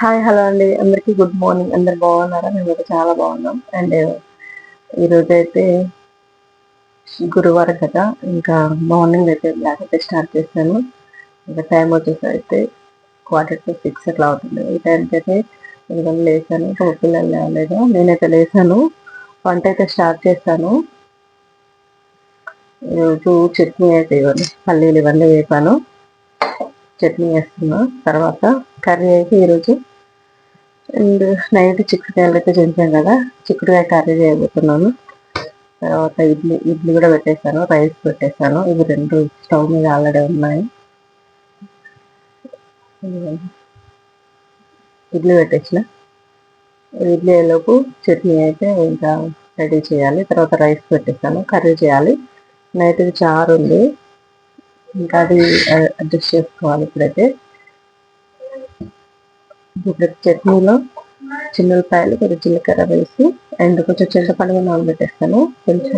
Hi hello అండి. అందరికీ good morning అందరు బాగున్నారా? మేము అయితే చాలా బాగున్నాం. అండ్ ఈరోజు అయితే గురువారం కదా. ఇంకా మార్నింగ్ అయితే బ్లాక్ అయితే స్టార్ట్ చేశాను. ఇంకా టైం వచ్చేసి అయితే క్వార్టర్ టు సిక్స్ అట్లా అవుతుంది. ఈ టైంకి అయితే ఇంకా లేచాను. ఇంకా పిల్లలు లేవలేదు. నేనైతే లేచాను. వంట అయితే స్టార్ట్ చేశాను. ఈరోజు చట్నీ అయితే ఇవ్వండి. పల్లీలు ఇవన్నీ వేపాను. చట్నీ వేస్తున్నా. తర్వాత కర్రీ అయితే ఈరోజు అండ్ నైట్ చిక్కుడు అయితే చేసాం కదా చిక్కుడుకాయ కర్రీ చేయబోతున్నాను. తర్వాత ఇడ్లీ ఇడ్లీ కూడా పెట్టేశాను రైస్ పెట్టేశాను. ఇవి రెండు స్టవ్ మీద ఆల్రెడీ ఉన్నాయి. ఇడ్లీ పెట్టేసిన. ఇడ్లీ లోపు చట్నీ అయితే ఇంకా రెడీ చేయాలి. తర్వాత రైస్ పెట్టేస్తాను కర్రీ చేయాలి. నైట్ చారు ఉంది. ఇంకా అది అడ్జస్ట్ చేసుకోవాలి ఇప్పుడైతే. ఇప్పుడు చట్నీలో చిన్నపాయలు కొంచెం జీలకర్ర వేసి అండ్ కొంచెం చింతపండుగా నానబెట్టేస్తాను. కొంచెం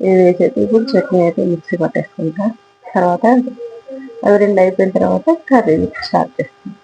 ఇది వేసేది ఇప్పుడు చట్నీ అయితే మిక్సీ పట్టేసుకుంటా. తర్వాత అవి రెండు అయిపోయిన తర్వాత కర్రీ స్టార్ట్ చేస్తాను.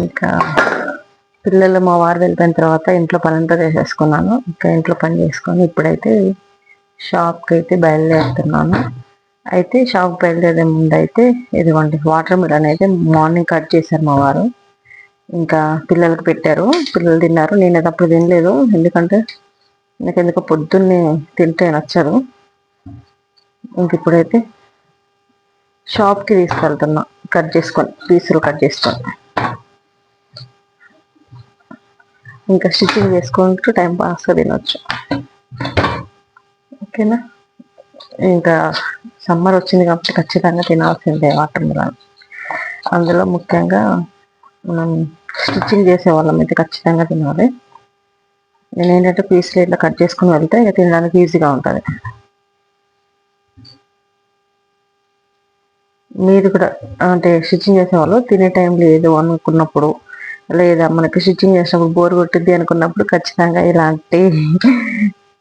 ఇంకా పిల్లలు మా వారు వెళ్ళిపోయిన తర్వాత ఇంట్లో పని చేసేసుకున్నాను. ఇంకా ఇంట్లో పని చేసుకొని ఇప్పుడైతే షాప్కి అయితే బయలుదేరుతున్నాను. అయితే షాప్ బయలుదేరే ముందు అయితే ఇదిగోండి వాటర్ మిలన్ అయితే మార్నింగ్ కట్ చేశారు మా వారు. ఇంకా పిల్లలకు పెట్టారు. పిల్లలు తిన్నారు. నేను అప్పుడు తినలేదు. ఎందుకంటే నాకు ఎందుకో పొద్దున్నే తింటే నచ్చదు. ఇంక ఇప్పుడైతే షాప్కి తీసుకెళ్తున్నా. కట్ చేసుకొని పీసులు కట్ చేసుకొని. ఇంకా స్టిచ్చింగ్ చేసుకుంటూ టైం పాస్గా తినొచ్చు. ఓకేనా? ఇంకా సమ్మర్ వచ్చింది కాబట్టి ఖచ్చితంగా తినాల్సిందే వాటర్ మిలన్. అందులో ముఖ్యంగా మనం స్టిచ్చింగ్ చేసే వాళ్ళం అయితే ఖచ్చితంగా తినాలి. నేను ఏంటంటే పీస్లు ఇట్లా కట్ చేసుకుని వెళ్తే ఇక తినడానికి ఈజీగా ఉంటుంది. మీరు కూడా అంటే స్టిచ్చింగ్ చేసేవాళ్ళు తినే టైంలో ఏదో అనుకున్నప్పుడు లేదా మనకి స్టిచ్చింగ్ చేసినప్పుడు బోర్ కొట్టింది అనుకున్నప్పుడు ఖచ్చితంగా ఇలాంటి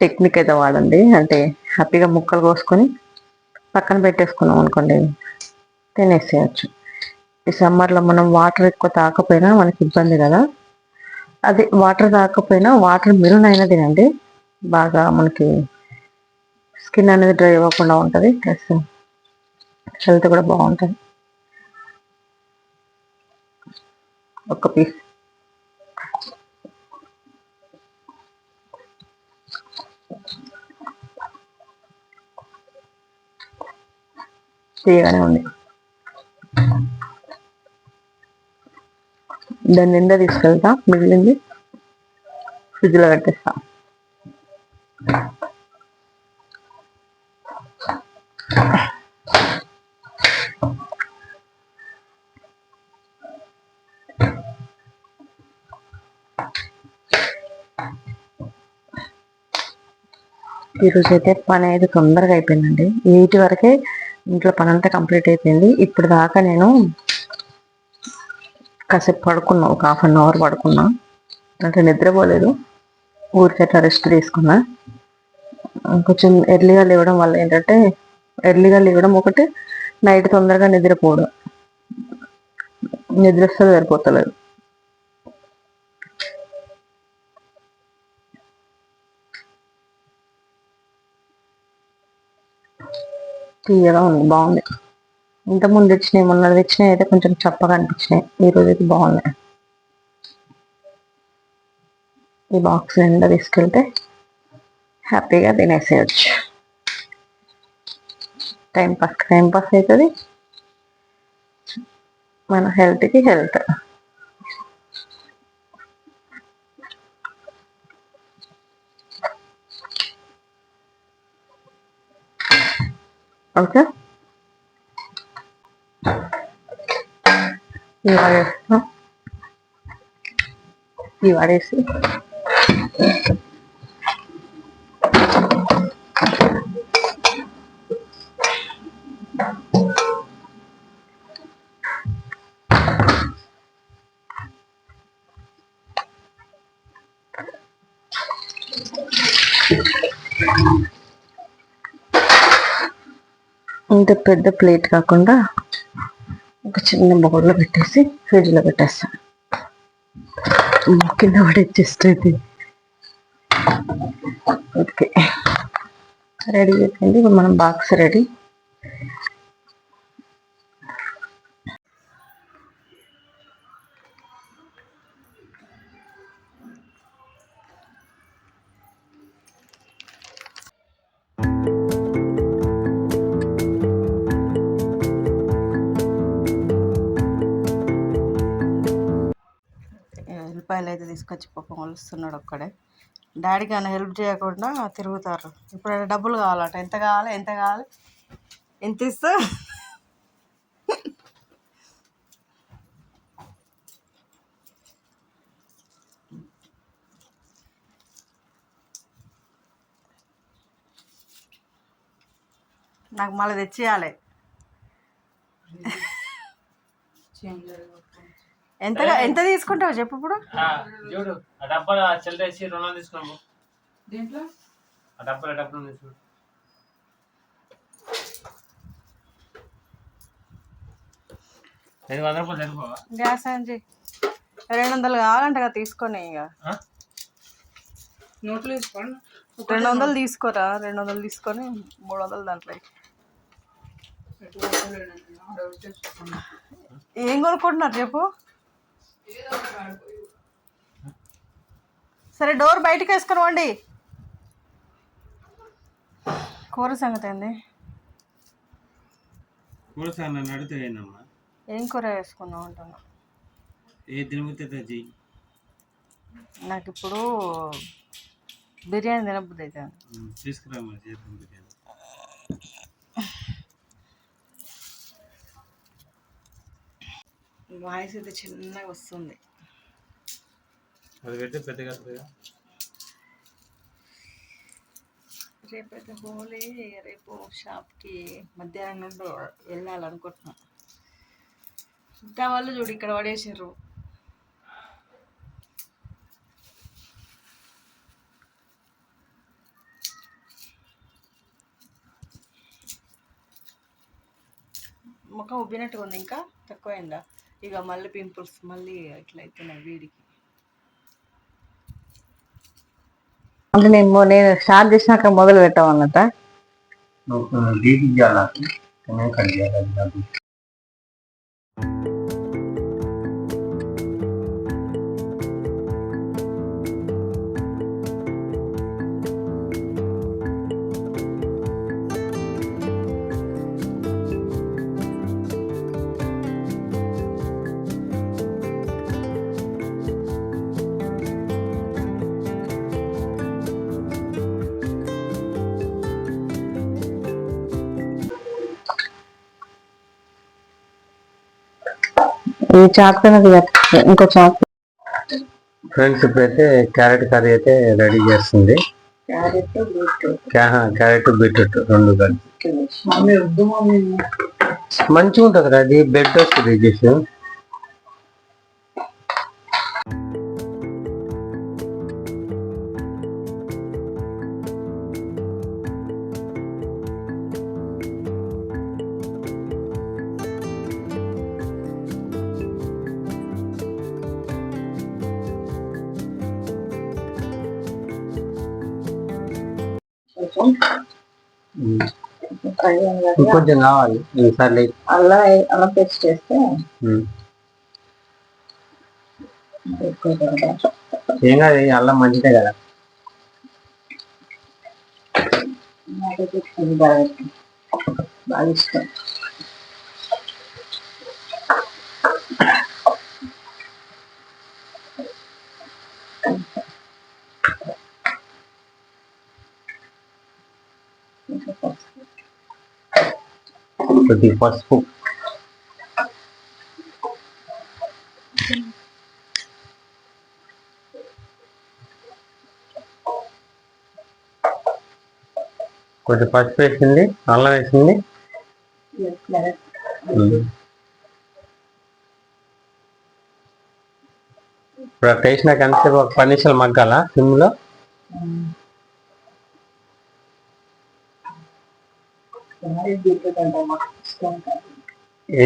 టెక్నిక్ అయితే వాడండి. అంటే హ్యాపీగా ముక్కలు కోసుకొని పక్కన పెట్టేసుకున్నాం అనుకోండి తినేసేయచ్చు. ఈ సమ్మర్లో మనం వాటర్ ఎక్కువ తాకపోయినా మనకి ఇబ్బంది కదా. అది వాటర్ తాకపోయినా వాటర్ మిలన్ అయినా తినండి. బాగా మనకి స్కిన్ అనేది డ్రై అవ్వకుండా ఉంటుంది. ప్లస్ హెల్త్ కూడా బాగుంటుంది. ఒక పీస్ తీయగానే ఉంది దాన్ని నిండా తీసుకెళ్తా మిగిలింది ఫ్రిడ్జ్లో పెట్టేస్తా ఈరోజు అయితే పని అయితే తొందరగా అయిపోయిందండి. ఎయిట్ వరకే ఇంట్లో పని అంతా కంప్లీట్ అయిపోయింది. ఇప్పుడు దాకా నేను కాసేపు పడుకున్నా ఒక హాఫ్ అన్ అవర్ పడుకున్నా. అంటే నిద్రపోలేదు. ఊరికి అట్లా రెస్ట్ తీసుకున్నా. కొంచెం ఎర్లీగా లేవడం వల్ల ఏంటంటే ఎర్లీగా లేవడం ఒకటి నైట్ తొందరగా నిద్రపోవడం. నిద్ర సరిపోతలేదు. తీయగా ఉంది బాగుంది. ఇంతకుముందు తెచ్చినాయి మొన్న తెచ్చినాయి అయితే కొంచెం చప్పగా అనిపించినాయి. ఈ రోజు అయితే బాగున్నాయి. ఈ బాక్స్ నిండా తీసుకెళ్తే హ్యాపీగా తినేసేయచ్చు. టైం పాస్ టైం పాస్ అవుతుంది. మన హెల్త్కి health Okay. You are, huh? You are, see? ఇంత పెద్ద ప్లేట్ కాకుండా ఒక చిన్న బౌల్లో పెట్టేసి ఫ్రిడ్జ్లో పెట్టేస్తాం. కింద పడే జస్ట్ అయితే. ఓకే. రెడీ అయిపోయింది. ఇప్పుడు మనం బాక్స్ రెడీ. ఉల్లిపాయలు అయితే తీసుకొచ్చి పాపం వలుస్తున్నాడు ఒక్కడే. డాడీకి ఆయన హెల్ప్ చేయకుండా తిరుగుతారు. ఇప్పుడు డబ్బులు కావాలట. ఎంత కావాలి ఎంత కావాలి? ఎంత ఇస్తా? నాకు మళ్ళీ తెచ్చియాలి ఎంత ఎంత తీసుకుంటావు చెప్పు ఇప్పుడు? ఆ, చూడు. ఆ డబ్బాలో చెల్లేసి రుణం తీసుకున్నాము దీంట్లో? ఆ డబ్బాలో డబ్బులు తీసుకున్నాం ఐదు వందల రూపాయలు సరిపోవా? గ్యాస్ అంజీ రెండు వందలు కావాలంట కదా తీసుకొని ఇక. ఆ? నోట్లో వేసుకోండి రెండు. వందలు తీసుకోరా రెండు వందలు తీసుకొని మూడు వందలు దాంట్లో. ఏం కొనుక్కుంటున్నారు చెప్పు? సరే డోర్ బయటకు వేసుకొని వండి. కూర సంగతి కూడా సార్ నన్ను అడిగితే ఏందమ్మా? ఏం కూర వేసుకుందాం అంటున్నా. ఏ తినబుద్ధి తెచ్చి నాకు ఇప్పుడు బిర్యానీ తినబుద్ధి అవుతుంది తీసుకురామ్మా చేద్దాం బిర్యానీ. వాయిస్ అయితే చిన్నగా వస్తుంది. అది పెడితే పెద్దగా రేపైతే హోలీ రేపు షాప్కి మధ్యాహ్నం నుండి వెళ్ళాలనుకుంటున్నాం. ఇంకా వాళ్ళు చూడు ఇక్కడ పడేసారు ముఖం ఉబ్బినట్టుగా ఉంది ఇంకా? తక్కువైందా? ఇక మళ్ళీ పింపుల్స్ మళ్ళీ ఇట్లా అవుతున్నాయి వేడికి. అంటే నేను నేను స్టార్ట్ చేసినాక మొదలు పెట్టామన్నట ఈ చాక్ నాకు ఇంకో చాక్. ఫ్రెండ్స్ ఇప్పుడైతే క్యారెట్ కర్రీ అయితే రెడీ చేస్తుంది. క్యారెట్ బీట్రూట్ రెండు కలిసి మంచిగా ఉంటుంది అది బెడ్ వస్తుంది డిష్ ఇంకొంచెం కావాలి. ఈసారి అల్లం అల్లం పేస్ట్ చేస్తే ఏం కాదు అల్లం మంచిదే కదా. బాగా ఇష్టం. కొద్ది పసుపు. కొంచెం పసుపు వేసింది అల్లం వేసింది. ఇప్పుడు టేస్ట్ నాకు ఎంతసేపు ఒక పది నిమిషాలు మగ్గాల సిమ్లో?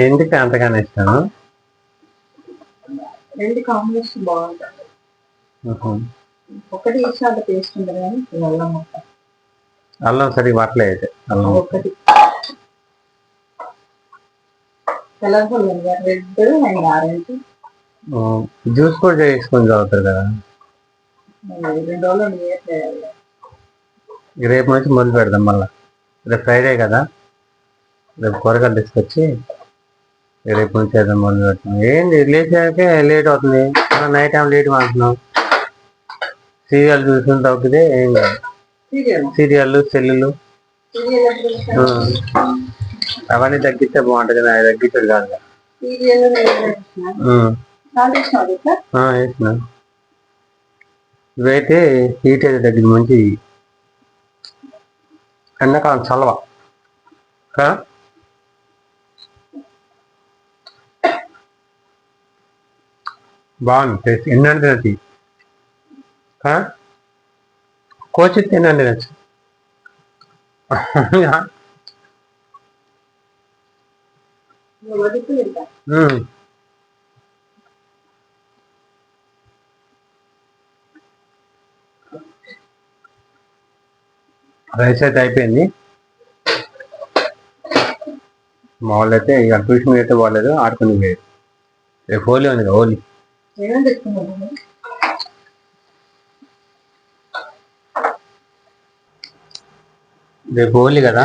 ఎందుకు అంతగానే ఇస్తాను రెండు కాంబినేషన్ బాగుంటుంది. ఒకటి వేసి అంత టేస్ట్ ఉంటుంది కానీ అల్లం ముక్క. అల్లం సరిగ్గా పట్టలేదు అల్లం ఒకటి. Colourful red and orange. Juice కూడా చేసుకొని తాగుతారు కదా? రేపు నుంచి మొదలు పెడదాం మళ్ళా. రేపు ఫ్రైడే కదా? రేపు కూరగాయలు తీసుకొచ్చి రేపు నుంచి ఏదో మొదలు పెడతాం. ఏంది? లేచాకే లేట్ అవుతుంది. నైట్ టైం లేట్ అంటున్నాం సీరియల్ చూసిన తగ్గితే ఏం కాదు సీరియల్ సెల్లులు. ఆ, అవన్నీ తగ్గిస్తే బాగుంటుంది కదా. అవి తగ్గించడు కాదు ఇవైతే హీట్ అయితే తగ్గింది. మంచి ఎండాకాలం చలవ కదా? బాగుంది టేస్ట్ ఎన్నండి తినచ్చు కోచి తినండి తినచ్చు వదిలి రైస్ అయితే అయిపోయింది. మా వాళ్ళు అయితే ఇక ట్యూషన్ అయితే పోలేదు ఆడుకుని పోయారు. రేపు హోలీ ఉంది కదా హోలీ. రేపు హోలీ కదా?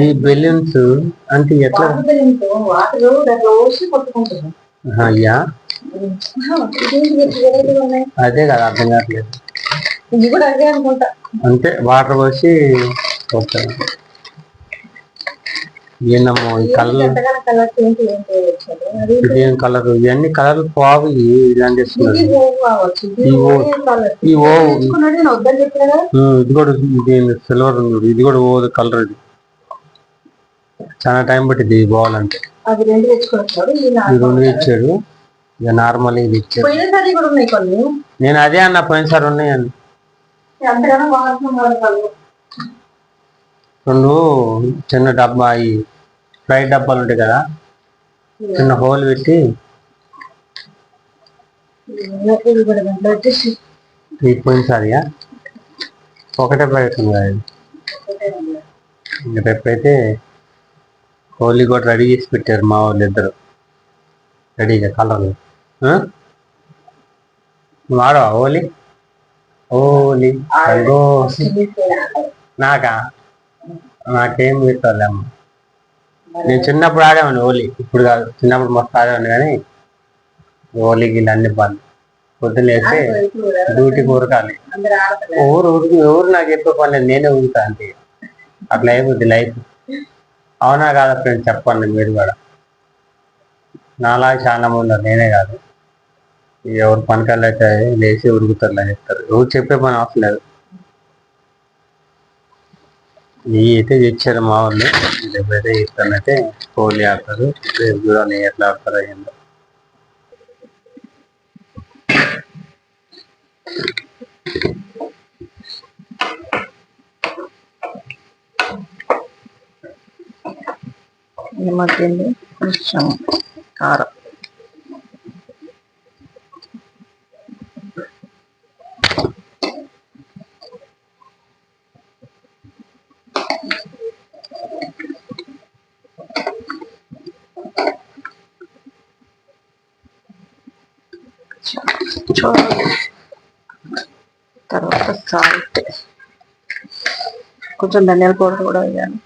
ఈ బెలూన్స్ అంటే ఎట్లా? అయ్యా అదే కదా అర్థం కావట్లేదు. ఇది కూడా అదే అనుకుంటా. అంతే వాటర్ పోసి. ఏందమ్మో ఈ కలర్? ఇదేం కలర్? ఇవన్నీ కలర్లు పోవు ఇలాంటి ఈ ఈ ఇది కూడా ఇది సిల్వర్ ఉంది ఇది కూడా ఓ కలర్ ఇది. చాలా టైం పట్టింది ఇది పోవాలంటే. అది రెండు తెచ్చుకున్నాడు ఈ రెండు ఇచ్చాడు ఇక నార్మల్ ఇది ఇచ్చాడు. పోయినసారి కూడా ఉన్నాయి కొన్ని. నేను అదే అన్న పోయినసారి అంతగానో వాడుతున్నాడు రెండు చిన్న డబ్బా ఈ ఫ్రైడ్ డబ్బాలు ఉంటాయి కదా చిన్న హోల్ పెట్టి పోయినసారియా ఒకటే ఉంది కదా ఇది. ఇంక హోలీ కూడా రెడీ చేసి పెట్టారు మా వాళ్ళు ఇద్దరు. రెడీగా కలర్లు. వాడవా హోలీ హోలీ రంగోలి. నాకా? నాకేం పెట్టాలేమ్మ నేను చిన్నప్పుడు ఆడేవాడిని హోలీ ఇప్పుడు కాదు. చిన్నప్పుడు మస్తు ఆడేవాడిని కానీ హోలీ గిల్ అన్ని బంద్ పొద్దున్న లేస్తే డ్యూటీకి ఆడతారు. ఊరు ఊరికి ఊరు నాకు ఎక్కువ పని లేదు. నేనే ఊరుతా అంతే. అట్లా అయిపోద్ది లైఫ్. అవునా కాదా ఫ్రెండ్స్ చెప్పండి మీరు కూడా. నాలా చాలా మంది నేనే కాదు. ఎవరు పనికల్ అయితే లేచి ఉరుకుతారు చెప్తారు ఎవరు చెప్పే పని అవసరం లేదు. ఈ అయితే తెచ్చారు మా వాళ్ళు. రేపైతే ఇస్తానైతే కోహ్లీ ఆడతారు. రేపు చూడాలి ఎట్లా ఆడతారో ఏంటో నిమ్మకింది కొంచెం కారం. తర్వాత సాల్ట్. కొంచెం ధనియాల పౌడర్ కూడా వేయాలి.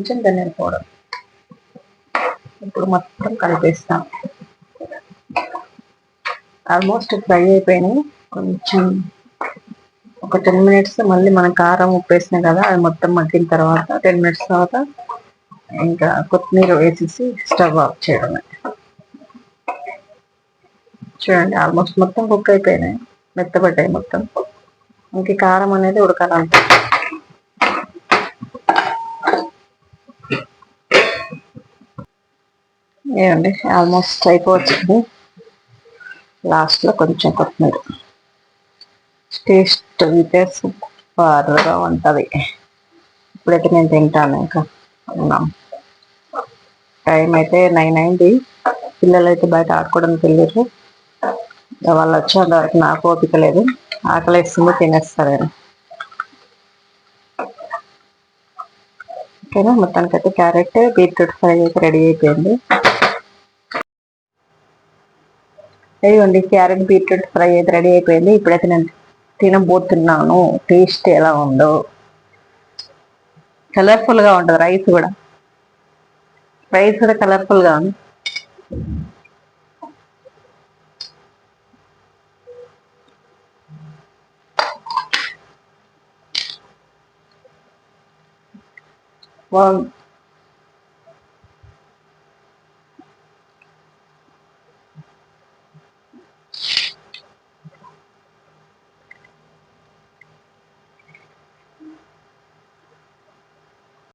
కొంచెం ధనియాల పౌడర్. ఇప్పుడు మొత్తం కలిపేస్తాం. ఆల్మోస్ట్ ఫ్రై అయిపోయినాయి. కొంచెం ఒక టెన్ మినిట్స్ మళ్ళీ మనం కారం ఉప్పు కదా అది మొత్తం మగ్గిన తర్వాత టెన్ మినిట్స్ తర్వాత ఇంకా కొత్తిమీర వేసేసి స్టవ్ ఆఫ్ చేయడమే. చూడండి ఆల్మోస్ట్ మొత్తం కుక్ అయిపోయినాయి. మెత్తబడ్డాయి మొత్తం. ఇంక కారం అనేది ఉడకాలంట ఏమండి? ఆల్మోస్ట్ అయిపోవచ్చింది లాస్ట్లో కొంచెం కొత్తిమీర. టేస్ట్ అయితే సూపర్గా ఉంటది. ఇప్పుడైతే నేను తింటాను ఇంకా. ఉన్నాం. టైం అయితే నైన్ అయింది. పిల్లలు అయితే బయట ఆడుకోవడానికి వెళ్ళారు వాళ్ళు వచ్చేంత వరకు నాకు ఓపిక లేదు. ఆకలి వేస్తుంది తినేస్తారు నేను ఓకేనా? మొత్తానికైతే క్యారెట్ బీట్రూట్ ఫ్రై అయితే రెడీ అయిపోయింది. ఇదిగోండి క్యారెట్ బీట్రూట్ ఫ్రై అయితే రెడీ అయిపోయింది. ఇప్పుడైతే నేను తినబోతున్నాను. టేస్ట్ ఎలా ఉందో. కలర్ఫుల్గా ఉంటుంది రైస్ కూడా. రైస్ కూడా కలర్ఫుల్గా ఉంది. బాగుంది.